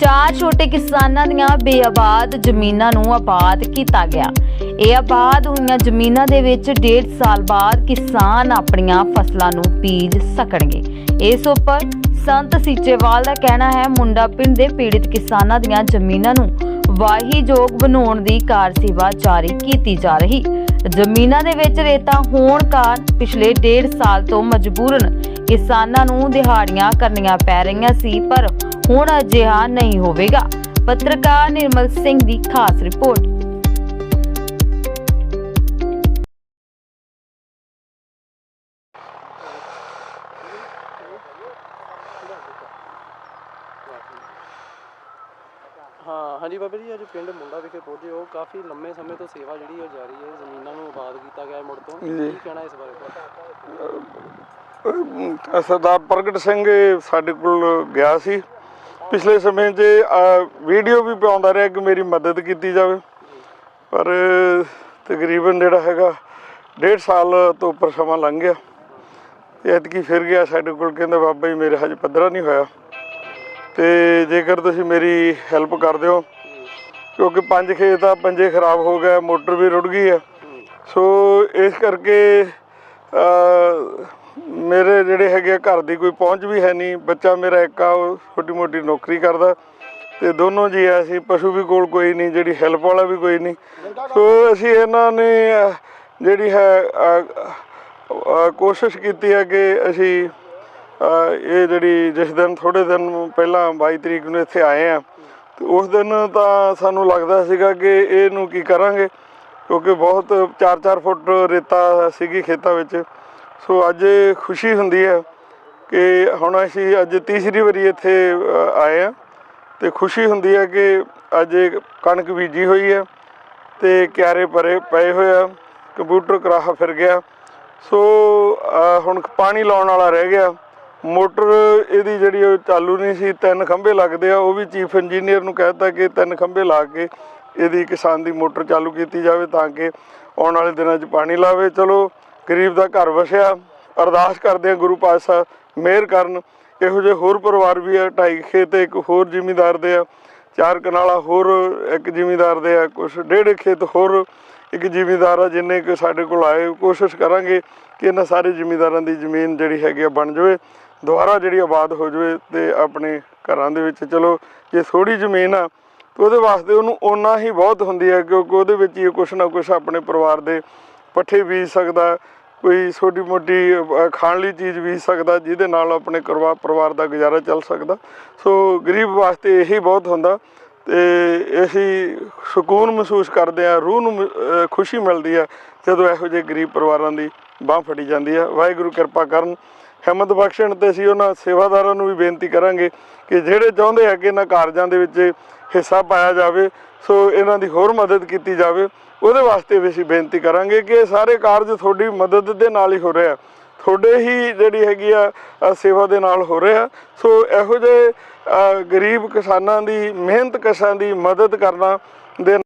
ਚਾਰ ਛੋਟੇ ਕਿਸਾਨਾਂ ਦੀਆਂ ਬੇਆਬਾਦ ਜ਼ਮੀਨਾਂ ਨੂੰ ਆਬਾਦ ਕੀਤਾ ਗਿਆ। ਇਹ ਆਬਾਦ ਹੋਈਆਂ ਜ਼ਮੀਨਾਂ ਦੇ ਵਿੱਚ ਡੇਢ ਸਾਲ ਬਾਅਦ ਕਿਸਾਨ ਆਪਣੀਆਂ ਫਸਲਾਂ ਨੂੰ ਬੀਜ ਸਕਣਗੇ। ਇਸ ਉੱਪਰ ਸੰਤ ਸੀਚੇਵਾਲ ਦਾ ਕਹਿਣਾ ਹੈ, ਮੁੰਡਾ ਪਿੰਡ ਦੇ ਪੀੜਿਤ ਕਿਸਾਨਾਂ ਦੀਆਂ ਜ਼ਮੀਨਾਂ ਨੂੰ ਵਾਹੀਯੋਗ ਬਣਾਉਣ ਦੀ ਕਾਰ ਸੇਵਾ ਜਾਰੀ ਕੀਤੀ ਜਾ ਰਹੀ। ਜ਼ਮੀਨਾਂ ਦੇ ਵਿੱਚ ਰੇਤਾ ਹੋਣ ਕਾਰਨ ਪਿਛਲੇ ਡੇਢ ਸਾਲ ਤੋਂ ਮਜਬੂਰਨ ਕਿਸਾਨਾਂ ਨੂੰ ਦਿਹਾੜੀਆਂ ਕਰਨੀਆਂ ਪੈ ਰਹੀਆਂ ਸੀ, ਪਰ ਹੁਣ ਅਜਿਹਾ ਨਹੀਂ ਹੋਵੇਗਾ। ਪੱਤਰਕਾਰ ਨਿਰਮਲ ਸਿੰਘ ਦੀ ਖਾਸ ਰਿਪੋਰਟ। ਹਾਂ ਹਾਂਜੀ ਬਾਬਾ ਜੀ ਅੱਜ ਪਿੰਡ ਮੁੰਡਾ ਵਿਖੇ ਪਹੁੰਚੇ ਹੋ। ਕਾਫੀ ਲੰਮੇ ਸਮੇਂ ਤੋਂ ਸੇਵਾ ਜਿਹੜੀ ਹੈ ਜਾਰੀ ਹੈ ਜ਼ਮੀਨਾਂ ਨੂੰ ਆਬਾਦ ਕੀਤਾ ਗਿਆ ਹੈ ਮੁੜ ਤੋਂ। ਕੀ ਕਹਿਣਾ ਇਸ ਬਾਰੇ? ਤੁਹਾਡਾ? ਸਰਦਾਰ ਪ੍ਰਗਟ ਸਿੰਘ ਸਾਡੇ ਕੋਲ ਗਿਆ ਸੀ। ਪਿਛਲੇ ਸਮੇਂ 'ਚ ਵੀਡੀਓ ਵੀ ਪਾਉਂਦਾ ਰਿਹਾ ਕਿ ਮੇਰੀ ਮਦਦ ਕੀਤੀ ਜਾਵੇ। ਪਰ, ਤਕਰੀਬਨ ਜਿਹੜਾ ਹੈਗਾ, ਡੇਢ ਸਾਲ ਤੋਂ ਉੱਪਰ ਸਮਾਂ ਲੰਘ ਗਿਆ। ਐਤਕੀ ਫਿਰ ਗਿਆ ਸਾਡੇ ਕੋਲ, ਕਹਿੰਦਾ ਬਾਬਾ ਜੀ, ਮੇਰੇ ਹਜੇ ਪੱਧਰਾ ਨਹੀਂ ਹੋਇਆ। ਤੇ ਜੇਕਰ ਤੁਸੀਂ ਮੇਰੀ ਹੈਲਪ ਕਰ ਦਿਓ, ਕਿਉਂਕਿ ਪੰਜ ਖੇਤ ਆ, ਪੰਜੇ ਖਰਾਬ ਹੋ ਗਏ, ਮੋਟਰ ਵੀ ਰੁੜ ਗਈ ਹੈ ਸੋ, ਇਸ ਕਰਕੇ ਮੇਰੇ ਜਿਹੜੇ ਹੈਗੇ ਆ, ਘਰ ਦੀ ਕੋਈ ਪਹੁੰਚ ਵੀ ਹੈ ਨਹੀਂ। ਬੱਚਾ ਮੇਰਾ ਇੱਕ ਆ ਉਹ ਛੋਟੀ ਮੋਟੀ ਨੌਕਰੀ ਕਰਦਾ। ਤੇ ਦੋਨੋਂ ਜੀ ਆ ਅਸੀਂ ਪਸ਼ੂ ਵੀ ਕੋਲ ਕੋਈ ਨਹੀਂ ਜਿਹੜੀ ਹੈਲਪ ਵਾਲਾ ਵੀ ਕੋਈ ਨਹੀਂ। ਸੋ ਅਸੀਂ ਇਹਨਾਂ ਨੇ ਜਿਹੜੀ ਹੈ ਕੋਸ਼ਿਸ਼ ਕੀਤੀ ਹੈ ਕਿ ਅਸੀਂ ਇਹ ਜਿਹੜੀ ਜਿਸ ਦਿਨ ਥੋੜੇ ਦਿਨ ਪਹਿਲਾਂ 22 ਤਰੀਕ ਨੂੰ ਇੱਥੇ ਆਏ ਆ ਤੇ ਉਸ ਦਿਨ ਤਾਂ ਸਾਨੂੰ ਲੱਗਦਾ ਸੀਗਾ ਕਿ ਇਹਨੂੰ ਕੀ ਕਰਾਂਗੇ ਕਿਉਂਕਿ ਬਹੁਤ 4-4 ਫੁੱਟ ਰੇਤਾ ਸੀਗੀ ਖੇਤਾਂ ਵਿੱਚ। ਸੋ ਅੱਜ ਖੁਸ਼ੀ ਹੁੰਦੀ ਹੈ ਕਿ ਹੁਣ ਅਸੀਂ ਅੱਜ ਤੀਸਰੀ ਵਾਰੀ ਇੱਥੇ ਆਏ ਆ ਤੇ ਖੁਸ਼ੀ ਹੁੰਦੀ ਹੈ ਕਿ ਅੱਜ ਕਣਕ ਬੀਜੀ ਹੋਈ ਹੈ ਤੇ ਕਿਆਰੇ ਪਰੇ ਪਏ ਹੋਏ ਆ ਕੰਪਿਊਟਰ ਕਰਾਹਾ ਫਿਰ ਗਿਆ। ਸੋ ਹੁਣ ਪਾਣੀ ਲਾਉਣ ਵਾਲਾ ਰਹਿ ਗਿਆ। ਮੋਟਰ ਇਹਦੀ ਜਿਹੜੀ ਉਹ ਚਾਲੂ ਨਹੀਂ ਸੀ, ਤਿੰਨ ਖੰਭੇ ਲੱਗਦੇ ਆ, ਉਹ ਵੀ ਚੀਫ ਇੰਜੀਨੀਅਰ ਨੂੰ ਕਹਿਤਾ ਕਿ ਤਿੰਨ ਖੰਭੇ ਲਾ ਕੇ ਇਹਦੀ ਕਿਸਾਨ ਦੀ ਮੋਟਰ ਚਾਲੂ ਕੀਤੀ ਜਾਵੇ ਤਾਂ ਕਿ ਆਉਣ ਵਾਲੇ ਦਿਨਾਂ 'ਚ ਪਾਣੀ ਲਾਵੇ। ਚਲੋ ਗਰੀਬ ਦਾ ਘਰ ਵਸਿਆ, ਅਰਦਾਸ ਕਰਦੇ ਆ ਗੁਰੂ ਪਾਤਸ਼ਾਹ ਮਿਹਰ ਕਰਨ। ਇਹੋ ਜਿਹੇ ਹੋਰ ਪਰਿਵਾਰ ਵੀ ਆ, ਢਾਈ ਖੇਤ, ਇੱਕ ਹੋਰ ਜ਼ਿਮੀਂਦਾਰ ਦੇ ਆ, ਚਾਰ ਕਨਾਲਾ ਹੋਰ ਇੱਕ ਜ਼ਿਮੀਂਦਾਰ ਦੇ ਆ, ਕੁਛ ਡੇਢ ਖੇਤ ਹੋਰ ਇੱਕ ਜ਼ਿਮੀਂਦਾਰ ਆ, ਜਿੰਨੇ ਕਿ ਸਾਡੇ ਕੋਲ ਆਏ, ਕੋਸ਼ਿਸ਼ ਕਰਾਂਗੇ ਕਿ ਇਹਨਾਂ ਸਾਰੇ ਜ਼ਿਮੀਂਦਾਰਾਂ ਦੀ ਜ਼ਮੀਨ ਜਿਹੜੀ ਹੈਗੀ ਆ ਬਣ ਜਾਵੇ, ਦੁਬਾਰਾ ਜਿਹੜੀ ਆਬਾਦ ਹੋ ਜਾਵੇ ਤੇ ਆਪਣੇ ਘਰਾਂ ਦੇ ਵਿੱਚ ਚਲੋ, ਜੇ ਥੋੜੀ ਜ਼ਮੀਨ ਆ, ਤੇ ਉਹਦੇ ਵਾਸਤੇ ਉਹਨੂੰ ਓਨਾ ਹੀ ਬਹੁਤ ਹੁੰਦੀ ਹੈ, ਕਿਉਂਕਿ ਉਹਦੇ ਵਿੱਚ ਹੀ ਕੁਛ ਨਾ ਕੁਛ ਆਪਣੇ ਪਰਿਵਾਰ ਦੇ ਪੱਠੇ ਬੀਜ ਸਕਦਾ ਕੋਈ ਛੋਟੀ ਮੋਟੀ ਖਾਣ ਲਈ ਚੀਜ਼ ਬੀਜ ਸਕਦਾ, ਜਿਹਦੇ ਨਾਲ ਆਪਣੇ ਕਰਵਾ, ਪਰਿਵਾਰ ਦਾ ਗੁਜ਼ਾਰਾ ਚੱਲ ਸਕਦਾ। ਸੋ ਗਰੀਬ ਵਾਸਤੇ ਇਹੀ ਬਹੁਤ ਹੁੰਦਾ ਤੇ ਅਸੀਂ ਸਕੂਨ ਮਹਿਸੂਸ ਕਰਦੇ ਆ, ਰੂਹ ਨੂੰ ਖੁਸ਼ੀ ਮਿਲਦੀ ਆ, ਜਦੋਂ ਇਹੋ ਜਿਹੇ ਗਰੀਬ ਪਰਿਵਾਰਾਂ ਦੀ ਬਾਹ ਫੜੀ ਜਾਂਦੀ ਆ। ਵਾਹਿਗੁਰੂ ਕਿਰਪਾ ਕਰਨ। ਹਿੰਮਤ ਬਖਸ਼ਣ ਤੇ ਅਸੀਂ ਉਹਨਾਂ ਸੇਵਾਦਾਰਾਂ ਨੂੰ ਵੀ ਬੇਨਤੀ ਕਰਾਂਗੇ ਕਿ ਜਿਹੜੇ ਚਾਹੁੰਦੇ ਆ ਕਿ ਇਹਨਾਂ ਕਾਰਜਾਂ ਦੇ ਵਿੱਚ ਹਿੱਸਾ ਪਾਇਆ ਜਾਵੇ ਸੋ ਇਹਨਾਂ ਦੀ ਹੋਰ ਮਦਦ ਕੀਤੀ ਜਾਵੇ। ਉਹਦੇ ਵਾਸਤੇ ਵੀ ਅਸੀਂ ਬੇਨਤੀ ਕਰਾਂਗੇ ਕਿ ਇਹ ਸਾਰੇ ਕਾਰਜ ਤੁਹਾਡੀ ਮਦਦ ਦੇ ਨਾਲ ਹੀ ਹੋ ਰਿਹਾ ਤੁਹਾਡੇ ਹੀ ਜਿਹੜੀ ਹੈਗੀ ਆ ਸੇਵਾ ਦੇ ਨਾਲ ਹੋ ਰਿਹਾ ਸੋ ਇਹੋ ਜਿਹੇ ਗਰੀਬ ਕਿਸਾਨਾਂ ਦੀ, ਮਿਹਨਤ ਕਸ਼ਾਂ ਦੀ ਮਦਦ ਕਰਨਾ ਦੇ